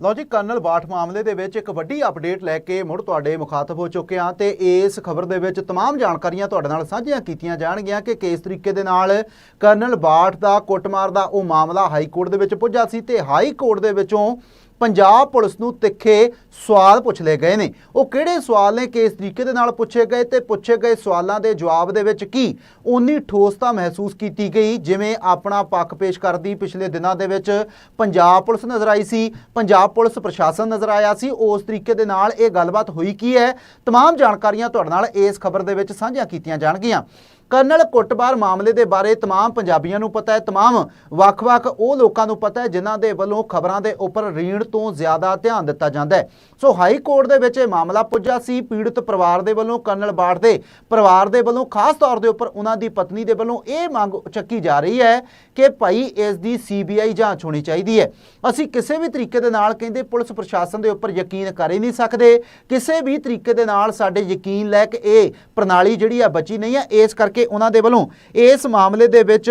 ਲਓ ਜੀ ਕਰਨਲ ਬਾਠ ਮਾਮਲੇ ਦੇ ਵਿੱਚ ਇੱਕ ਵੱਡੀ ਅਪਡੇਟ ਲੈ ਕੇ ਮੁੜ ਤੁਹਾਡੇ ਮੁਖਾਤਬ ਹੋ ਚੁੱਕੇ ਹਾਂ ਤੇ ਇਸ ਖਬਰ ਦੇ ਵਿੱਚ तमाम ਜਾਣਕਾਰੀਆਂ ਤੁਹਾਡੇ ਨਾਲ ਸਾਂਝੀਆਂ ਕੀਤੀਆਂ ਜਾਣਗੀਆਂ ਕਿ ਕਿਸ ਤਰੀਕੇ ਦੇ ਨਾਲ ਕਰਨਲ ਬਾਠ ਦਾ ਕੁੱਟਮਾਰ ਦਾ ਉਹ ਮਾਮਲਾ ਹਾਈ ਕੋਰਟ ਦੇ ਵਿੱਚ ਪੁੱਜਾ ਸੀ ਤੇ ਹਾਈ ਕੋਰਟ ਦੇ ਵਿੱਚੋਂ ਪੰਜਾਬ ਪੁਲਿਸ ਨੂੰ ਤਿੱਖੇ ਸਵਾਲ ਪੁੱਛ ਲਏ ਗਏ ਨੇ ਉਹ ਕਿਹੜੇ ਸਵਾਲ ਨੇ ਕਿਸ ਤਰੀਕੇ ਦੇ ਨਾਲ ਪੁੱਛੇ ਗਏ ਤੇ ਪੁੱਛੇ ਗਏ ਸਵਾਲਾਂ ਦੇ ਜਵਾਬ ਦੇ ਵਿੱਚ ਕੀ ਉਨੀ ਠੋਸਤਾ ਮਹਿਸੂਸ ਕੀਤੀ ਗਈ ਜਿਵੇਂ ਆਪਣਾ ਪੱਖ ਪੇਸ਼ ਕਰਦੀ ਪਿਛਲੇ ਦਿਨਾਂ ਦੇ ਵਿੱਚ ਪੰਜਾਬ ਪੁਲਿਸ ਨਜ਼ਰ ਆਈ ਸੀ ਪੰਜਾਬ ਪੁਲਿਸ ਪ੍ਰਸ਼ਾਸਨ ਨਜ਼ਰ ਆਇਆ ਸੀ ਉਸ ਤਰੀਕੇ ਦੇ ਨਾਲ ਇਹ ਗੱਲਬਾਤ ਹੋਈ ਕੀ ਹੈ तमाम ਜਾਣਕਾਰੀਆਂ ਤੁਹਾਡੇ ਨਾਲ ਇਸ ਖਬਰ ਦੇ ਵਿੱਚ ਸਾਂਝੀਆਂ ਕੀਤੀਆਂ ਜਾਣਗੀਆਂ ਕਰਨਲ ਕੁੱਟਮਾਰ ਮਾਮਲੇ ਦੇ ਬਾਰੇ तमाम ਪੰਜਾਬੀਆਂ ਨੂੰ ਪਤਾ ਹੈ तमाम ਵੱਖ-ਵੱਖ ਉਹ ਲੋਕਾਂ ਨੂੰ ਪਤਾ ਹੈ ਜਿਨ੍ਹਾਂ ਦੇ ਵੱਲੋਂ ਖਬਰਾਂ ਦੇ ਉੱਪਰ ਰੀੜ ਤੋਂ ਜ਼ਿਆਦਾ ਧਿਆਨ ਦਿੱਤਾ ਜਾਂਦਾ ਹੈ ਸੋ ਹਾਈ ਕੋਰਟ ਦੇ ਵਿੱਚ ਇਹ ਮਾਮਲਾ ਪੁੱਜਾ ਸੀ ਪੀੜਤ ਪਰਿਵਾਰ ਦੇ ਵੱਲੋਂ ਕਰਨਲ ਬਾੜ ਦੇ ਪਰਿਵਾਰ ਦੇ ਵੱਲੋਂ ਖਾਸ ਤੌਰ ਦੇ ਉੱਪਰ ਉਹਨਾਂ ਦੀ ਪਤਨੀ ਦੇ ਵੱਲੋਂ ਇਹ ਮੰਗ ਚੱਕੀ ਜਾ ਰਹੀ ਹੈ ਕਿ ਭਾਈ ਇਸ ਦੀ ਸੀਬੀਆਈ ਜਾਂਚ ਹੋਣੀ ਚਾਹੀਦੀ ਹੈ ਅਸੀਂ ਕਿਸੇ ਵੀ ਤਰੀਕੇ ਦੇ ਨਾਲ ਕਹਿੰਦੇ ਪੁਲਿਸ ਪ੍ਰਸ਼ਾਸਨ ਦੇ ਉੱਪਰ ਯਕੀਨ ਕਰ ਹੀ ਨਹੀਂ ਸਕਦੇ ਕਿਸੇ ਵੀ ਤਰੀਕੇ ਦੇ ਨਾਲ ਸਾਡੇ ਯਕੀਨ ਲੈ ਕੇ ਇਹ ਪ੍ਰਣਾਲੀ ਜਿਹੜੀ ਆ ਬਚੀ ਨਹੀਂ ਹੈ ਇਸ ਕਰਕੇ ਉਹਨਾਂ ਦੇ ਵੱਲੋਂ ਇਸ ਮਾਮਲੇ ਦੇ ਵਿੱਚ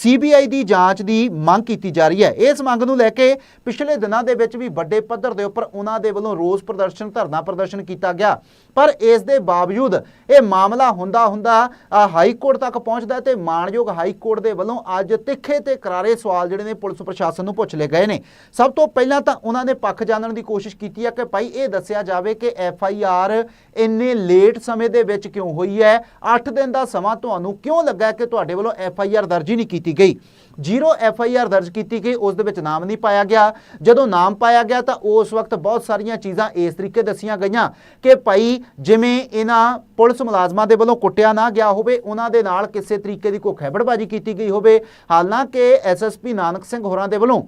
ਸੀਬੀਆਈ ਦੀ ਜਾਂਚ ਦੀ ਮੰਗ ਕੀਤੀ ਜਾ ਰਹੀ ਹੈ। ਇਸ ਮੰਗ ਨੂੰ ਲੈ ਕੇ ਪਿਛਲੇ ਦਿਨਾਂ ਦੇ ਵਿੱਚ ਵੀ ਵੱਡੇ ਪੱਧਰ ਦੇ ਉੱਪਰ ਉਹਨਾਂ ਦੇ ਵੱਲੋਂ ਰੋਸ ਪ੍ਰਦਰਸ਼ਨ, ਧਰਨਾ ਪ੍ਰਦਰਸ਼ਨ ਕੀਤਾ ਗਿਆ। ਪਰ ਇਸ ਦੇ ਬਾਵਜੂਦ ਇਹ ਮਾਮਲਾ ਹੁੰਦਾ ਹੁੰਦਾ ਹਾਈ ਕੋਰਟ ਤੱਕ ਪਹੁੰਚਦਾ ਤੇ ਮਾਣਯੋਗ ਹਾਈ ਕੋਰਟ ਦੇ ਵੱਲੋਂ ਅੱਜ ਤਿੱਖੇ ਤੇ ਕਰਾਰੇ ਸਵਾਲ ਜਿਹੜੇ ਨੇ ਪੁਲਿਸ ਪ੍ਰਸ਼ਾਸਨ ਨੂੰ ਪੁੱਛ ਲਏ ਗਏ ਨੇ। ਸਭ ਤੋਂ ਪਹਿਲਾਂ ਤਾਂ ਉਹਨਾਂ ਨੇ ਪੱਖ ਜਾਣਨ ਦੀ ਕੋਸ਼ਿਸ਼ ਕੀਤੀ ਹੈ ਕਿ ਭਾਈ ਇਹ ਦੱਸਿਆ ਜਾਵੇ ਕਿ ਐਫ ਆਈ ਆਰ ਇੰਨੇ ਲੇਟ ਸਮੇਂ ਦੇ ਵਿੱਚ ਕਿਉਂ ਹੋਈ ਹੈ? 8 ਦਿਨ ਦਾ ਸਮਾਂ ਤੋਂ ਤੁਹਾਨੂੰ ਕਿਉਂ ਲੱਗਾ ਕਿ ਤੁਹਾਡੇ ਵੱਲੋਂ ਐਫ ਆਈ ਆਰ ਦਰਜ ਹੀ ਨਹੀਂ ਕੀਤੀ ਗਈ? ਜ਼ੀਰੋ ਐਫ ਆਈ ਆਰ ਦਰਜ ਕੀਤੀ ਗਈ, ਉਸ ਦੇ ਵਿੱਚ ਨਾਮ ਨਹੀਂ ਪਾਇਆ ਗਿਆ। ਜਦੋਂ ਨਾਮ ਪਾਇਆ ਗਿਆ ਤਾਂ ਉਸ ਵਕਤ ਬਹੁਤ ਸਾਰੀਆਂ ਚੀਜ਼ਾਂ ਇਸ ਤਰੀਕੇ ਦੱਸੀਆਂ ਗਈਆਂ ਕਿ ਭਾਈ ਜਿਵੇਂ ਇਹਨਾਂ ਪੁਲਿਸ ਮੁਲਾਜ਼ਮਾਂ ਦੇ ਵੱਲੋਂ ਕੁੱਟਿਆ ਨਾ ਗਿਆ ਹੋਵੇ, ਉਹਨਾਂ ਦੇ ਨਾਲ ਕਿਸੇ ਤਰੀਕੇ ਦੀ ਕੋਈ ਖੈਬੜਬਾਜ਼ੀ ਕੀਤੀ ਗਈ ਹੋਵੇ। ਹਾਲਾਂਕਿ ਐਸਐਸਪੀ ਨਾਨਕ ਸਿੰਘ ਹੋਰਾਂ ਦੇ ਵੱਲੋਂ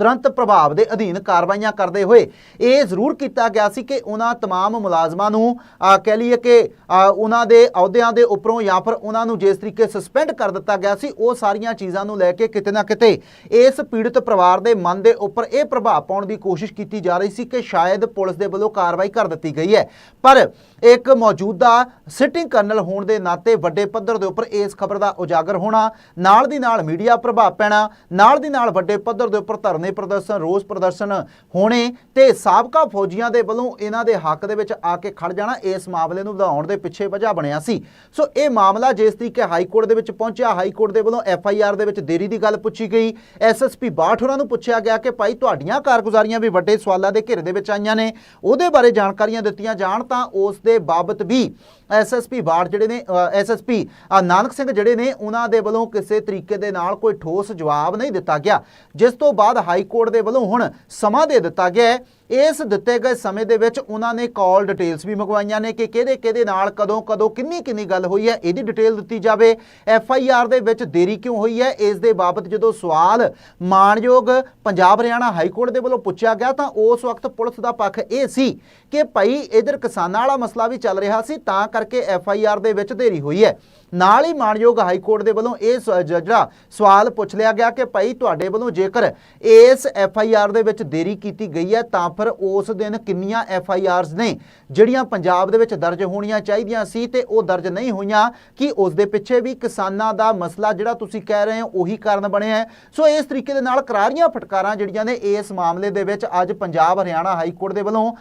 ਤੁਰੰਤ ਪ੍ਰਭਾਵ ਦੇ ਅਧੀਨ ਕਾਰਵਾਈਆਂ ਕਰਦੇ ਹੋਏ ਇਹ ਜ਼ਰੂਰ ਕੀਤਾ ਗਿਆ ਸੀ ਕਿ ਉਹਨਾਂ तमाम ਮੁਲਾਜ਼ਮਾਂ ਨੂੰ ਅਹ, ਕਹਿ ਲਈਏ ਕਿ ਅਹ, ਉਹਨਾਂ ਦੇ ਅਹੁਦਿਆਂ ਦੇ ਉੱਪਰੋਂ ਜਾਂ ਫਿਰ ਉਹਨਾਂ ਨੂੰ ਜਿਸ ਤਰੀਕੇ ਸਸਪੈਂਡ ਕਰ ਦਿੱਤਾ ਗਿਆ ਸੀ ਉਹ ਸਾਰੀਆਂ ਚੀਜ਼ਾਂ ਨੂੰ ਲੈ ਕੇ ਕਿਤੇ ਨਾ ਕਿਤੇ ਇਸ ਪੀੜਤ ਪਰਿਵਾਰ ਦੇ ਮਨ ਦੇ ਉੱਪਰ ਇਹ ਪ੍ਰਭਾਵ ਪਾਉਣ ਦੀ ਕੋਸ਼ਿਸ਼ ਕੀਤੀ ਜਾ ਰਹੀ ਸੀ ਕਿ ਸ਼ਾਇਦ ਪੁਲਿਸ ਦੇ ਵੱਲੋਂ ਕਾਰਵਾਈ ਕਰ ਦਿੱਤੀ ਗਈ ਹੈ ਪਰ ਇੱਕ ਮੌਜੂਦਾ ਸਿਟਿੰਗ ਕਰਨਲ ਹੋਣ ਦੇ ਨਾਤੇ ਵੱਡੇ ਪੱਧਰ ਦੇ ਉੱਪਰ ਇਸ ਖਬਰ ਦਾ ਉਜਾਗਰ ਹੋਣਾ ਨਾਲ ਦੀ ਨਾਲ ਮੀਡੀਆ ਪ੍ਰਭਾਵ ਪੈਣਾ ਨਾਲ ਦੀ ਨਾਲ ਵੱਡੇ ਪੱਧਰ ਦੇ ਉੱਪਰ ਧਰਨੇ ਪ੍ਰਦਰਸ਼ਨ, ਰੋਸ ਪ੍ਰਦਰਸ਼ਨ ਹੋਣੇ ਤੇ ਸਾਬਕਾ ਫੌਜੀਆਂ ਦੇ ਵੱਲੋਂ ਇਹਨਾਂ ਦੇ ਹੱਕ ਦੇ ਵਿੱਚ ਆ ਕੇ ਖੜ ਜਾਣਾ, ਇਸ ਮਾਮਲੇ ਨੂੰ ਵਧਾਉਣ ਦੇ ਪਿੱਛੇ ਵਜ੍ਹਾ ਬਣਿਆ ਸੀ। ਸੋ ਇਹ ਮਾਮਲਾ ਜਿਸ ਤਰੀਕੇ ਹਾਈ ਕੋਰਟ ਦੇ ਵਿੱਚ ਪਹੁੰਚਿਆ, ਹਾਈ ਕੋਰਟ ਦੇ ਵੱਲੋਂ ਐਫ ਆਈ ਆਰ ਦੇ ਵਿੱਚ ਦੇਰੀ ਦੀ ਗੱਲ ਪੁੱਛੀ ਗਈ। ਐਸਐਸਪੀ ਬਾਠ ਹੋਰਾਂ ਨੂੰ ਪੁੱਛਿਆ ਗਿਆ ਕਿ ਭਾਈ ਤੁਹਾਡੀਆਂ ਕਾਰਗੁਜ਼ਾਰੀਆਂ ਵੀ ਵੱਡੇ ਸਵਾਲਾਂ ਦੇ ਘੇਰੇ ਦੇ ਵਿੱਚ ਆਈਆਂ ਨੇ, ਉਹਦੇ ਬਾਰੇ ਜਾਣਕਾਰੀਆਂ ਦਿੱਤੀਆਂ ਜਾਣ ਤਾਂ ਉਸ ਦੇ ਬਾਬਤ ਵੀ ਐਸਐਸਪੀ ਬਾਠ ਜਿਹੜੇ ਨੇ ਐਸਐਸਪੀ ਨਾਨਕ ਸਿੰਘ ਜਿਹੜੇ ਨੇ, ਉਹਨਾਂ ਦੇ ਵੱਲੋਂ ਕਿਸੇ ਤਰੀਕੇ ਦੇ ਨਾਲ ਕੋਈ ਠੋਸ ਜਵਾਬ ਨਹੀਂ ਦਿੱਤਾ ਗਿਆ। ਜਿਸ ਤੋਂ ਬਾਅਦ ਹਾਈ ਕੋਰਟ ਦੇ ਵੱਲੋਂ ਹੁਣ ਸਮਾਂ ਦੇ ਦਿੱਤਾ ਗਿਆ ਹੈ। ਇਸ ਦਿੱਤੇ ਗਏ ਸਮੇਂ ਦੇ ਵਿੱਚ ਉਹਨਾਂ ਨੇ ਕਾਲ ਡਿਟੇਲਸ ਵੀ ਮੰਗਵਾਈਆਂ ਨੇ ਕਿ ਕਿਹਦੇ ਕਿਹਦੇ ਨਾਲ, ਕਦੋਂ ਕਦੋਂ ਕਿੰਨੀ ਕਿੰਨੀ ਗੱਲ ਹੋਈ ਹੈ, ਇਹਦੀ ਡਿਟੇਲ ਦਿੱਤੀ ਜਾਵੇ। ਐਫ ਆਈ ਆਰ ਦੇ ਵਿੱਚ ਦੇਰੀ ਕਿਉਂ ਹੋਈ ਹੈ? ਇਸ ਦੇ ਬਾਬਤ ਜਦੋਂ ਸਵਾਲ ਮਾਣਯੋਗ ਪੰਜਾਬ ਹਰਿਆਣਾ ਹਾਈ ਕੋਰਟ ਦੇ ਵੱਲੋਂ ਪੁੱਛਿਆ ਗਿਆ ਤਾਂ ਉਸ ਵਕਤ ਪੁਲਿਸ ਦਾ ਪੱਖ ਇਹ ਸੀ ਕਿ ਭਾਈ ਇਧਰ ਕਿਸਾਨਾਂ ਵਾਲਾ ਮਸਲਾ ਵੀ ਚੱਲ ਰਿਹਾ ਸੀ, ਤਾਂ ਕਰਕੇ ਐਫ ਆਈ ਆਰ ਦੇ ਵਿੱਚ ਦੇਰੀ ਹੋਈ ਹੈ। ਨਾਲ ਹੀ ਮਾਣਯੋਗ ਹਾਈ ਕੋਰਟ ਦੇ ਵੱਲੋਂ ਇਹ ਸ- ਜਿਹੜਾ ਸਵਾਲ ਪੁੱਛ ਲਿਆ ਗਿਆ ਕਿ ਭਾਈ ਤੁਹਾਡੇ ਵੱਲੋਂ ਜੇਕਰ ਇਸ ਐਫ ਆਈ ਆਰ ਦੇ ਵਿੱਚ ਦੇਰੀ ਕੀਤੀ ਗਈ ਹੈ, ਤਾਂ ਫਿਰ ਉਸ ਦਿਨ ਕਿੰਨੀਆਂ ਐਫ ਆਈ ਆਰਸ ਨੇ, ਜਿਹੜੀਆਂ ਪੰਜਾਬ ਦੇ ਵਿੱਚ ਦਰਜ ਹੋਣੀਆਂ ਚਾਹੀਦੀਆਂ ਸੀ ਤੇ ਉਹ ਦਰਜ ਨਹੀਂ ਹੋਈਆਂ, ਕਿ ਉਸ ਦੇ ਪਿੱਛੇ ਵੀ ਕਿਸਾਨਾਂ ਦਾ ਮਸਲਾ ਜਿਹੜਾ ਤੁਸੀਂ ਕਹਿ ਰਹੇ ਹੋ ਉਹੀ ਕਾਰਨ ਬਣਿਆ ਸੋ ਇਸ ਤਰੀਕੇ ਦੇ ਨਾਲ ਕਰਾਰੀਆਂ ਫਟਕਾਰਾਂ ਜਿਹੜੀਆਂ ਨੇ ਇਸ ਮਾਮਲੇ ਦੇ ਵਿੱਚ ਅੱਜ ਪੰਜਾਬ ਹਰਿਆਣਾ ਹਾਈ ਕੋਰਟ ਦੇ ਵੱਲੋਂ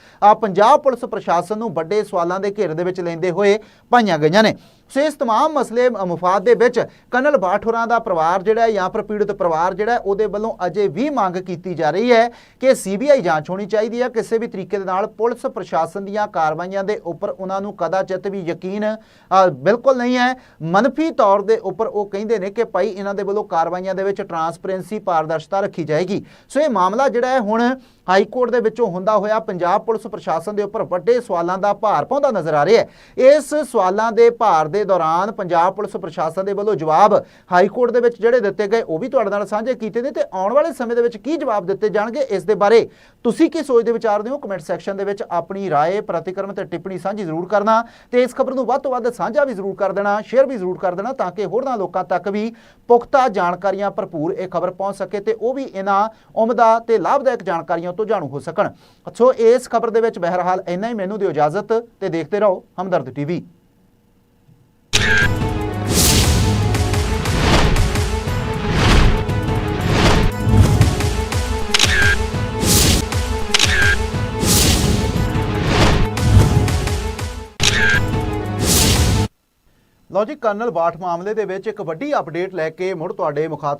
ਪੰਜਾਬ ਪੁਲਿਸ ਪ੍ਰਸ਼ਾਸਨ ਨੂੰ ਵੱਡੇ ਸਵਾਲਾਂ ਦੇ ਘੇਰੇ ਦੇ ਵਿੱਚ ਲੈਂਦੇ ਹੋਏ ਪਾਈਆਂ ਗਈਆਂ ਨੇ। ਸੋ ਇਸ तमाम ਮਸਲੇ ਅ, ਮਫਾਦ ਦੇ ਵਿੱਚ ਕਰਨਲ ਬਾਠੋਰਾਂ ਦਾ ਪਰਿਵਾਰ ਜਿਹੜਾ ਹੈ ਜਾਂ ਫਿਰ ਪੀੜਤ ਪਰਿਵਾਰ ਜਿਹੜਾ ਹੈ, ਉਹਦੇ ਵੱਲੋਂ ਅਜੇ ਵੀ ਮੰਗ ਕੀਤੀ ਜਾ ਰਹੀ ਹੈ ਕਿ ਸੀਬੀਆਈ ਜਾਂਚ ਹੋਣੀ ਚਾਹੀਦੀ ਹੈ ਕਿਸੇ ਵੀ ਤਰੀਕੇ ਦੇ ਨਾਲ ਪੁਲਿਸ ਪ੍ਰਸ਼ਾਸਨ ਦੀਆਂ ਕਾਰਵਾਈਆਂ ਦੇ ਉੱਪਰ ਉਹਨਾਂ ਨੂੰ ਕਦਾਚਿਤ ਵੀ ਯਕੀਨ ਅ, ਬਿਲਕੁਲ ਨਹੀਂ ਹੈ ਮਨਫੀ ਤੌਰ ਦੇ ਉੱਪਰ ਉਹ ਕਹਿੰਦੇ ਨੇ ਕਿ ਭਾਈ ਇਹਨਾਂ ਦੇ ਵੱਲੋਂ ਕਾਰਵਾਈਆਂ ਦੇ ਵਿੱਚ ਟਰਾਂਸਪੇਰੈਂਸੀ ਪਾਰਦਰਸ਼ਤਾ ਰੱਖੀ ਜਾਏਗੀ ਸੋ ਇਹ ਮਾਮਲਾ ਜਿਹੜਾ ਹੈ ਹੁਣ ਹਾਈ ਕੋਰਟ ਦੇ ਵਿੱਚੋਂ ਹੁੰਦਾ ਹੋਇਆ ਪੰਜਾਬ ਪੁਲਿਸ ਪ੍ਰਸ਼ਾਸਨ ਦੇ ਉੱਪਰ ਵੱਡੇ ਸਵਾਲਾਂ ਦਾ ਭਾਰ ਪਾਉਂਦਾ ਨਜ਼ਰ ਆ ਰਿਹਾ ਹੈ ਇਸ ਸਵਾਲਾਂ ਦੇ ਭਾਰ ਦੇ ਦੌਰਾਨ ਪੰਜਾਬ ਪੁਲਿਸ ਪ੍ਰਸ਼ਾਸਨ ਦੇ ਵੱਲੋਂ ਜਵਾਬ ਹਾਈ ਕੋਰਟ ਦੇ ਵਿੱਚ ਜਿਹੜੇ ਦਿੱਤੇ ਗਏ ਉਹ ਵੀ ਤੁਹਾਡੇ ਨਾਲ ਸਾਂਝੇ ਕੀਤੇ ਨੇ ਤੇ ਆਉਣ ਵਾਲੇ ਸਮੇਂ ਦੇ ਵਿੱਚ ਕੀ ਜਵਾਬ ਦਿੱਤੇ ਜਾਣਗੇ ਇਸ ਦੇ ਬਾਰੇ ਤੁਸੀਂ ਕੀ ਸੋਚਦੇ ਵਿਚਾਰਦੇ ਹੋ ਕਮੈਂਟ ਸੈਕਸ਼ਨ ਦੇ ਵਿੱਚ ਆਪਣੀ رائے ਪ੍ਰਤੀਕਰਮ ਤੇ ਟਿੱਪਣੀ ਸਾਂਝੀ ਜ਼ਰੂਰ ਕਰਨਾ ਤੇ ਇਸ ਖਬਰ ਨੂੰ ਵੱਧ ਤੋਂ ਵੱਧ ਸਾਂਝਾ ਵੀ ਜ਼ਰੂਰ ਕਰ ਦੇਣਾ ਸ਼ੇਅਰ ਵੀ ਜ਼ਰੂਰ ਕਰ ਦੇਣਾ ਤਾਂ ਕਿ ਹੋਰਨਾਂ ਲੋਕਾਂ ਤੱਕ ਵੀ ਪੁਖਤਾ ਜਾਣਕਾਰੀਆਂ ਭਰਪੂਰ ਇਹ ਖਬਰ ਪਹੁੰਚ ਸਕੇ ਤੇ ਉਹ ਵੀ ਇਹਨਾਂ ਉਮਦਾ ਤੇ ਲਾਭਦਾਇਕ ਜਾਣਕਾਰੀਆਂ ਤੋਂ ਜਾਣੂ ਹੋ ਸਕਣ ਸੋ ਇਸ ਖਬਰ ਦੇ ਵਿੱਚ ਬਹਿਰਹਾਲ ਇੰਨਾ ਹੀ ਮੈਨੂੰ ਦਿਓ ਇਜਾਜ਼ਤ ਤੇ ਦੇਖਦੇ ਰਹੋ ਹਮਦਰਦ ਟੀਵੀ ਲੋਜਿਕ ਕਰਨਲ ਬਾਠ ਮਾਮਲੇ ਦੇ ਵਿੱਚ ਇੱਕ ਵੱਡੀ ਅਪਡੇਟ ਲੈ ਕੇ ਮੁੜ ਤੁਹਾਡੇ ਮੁਖਾਤ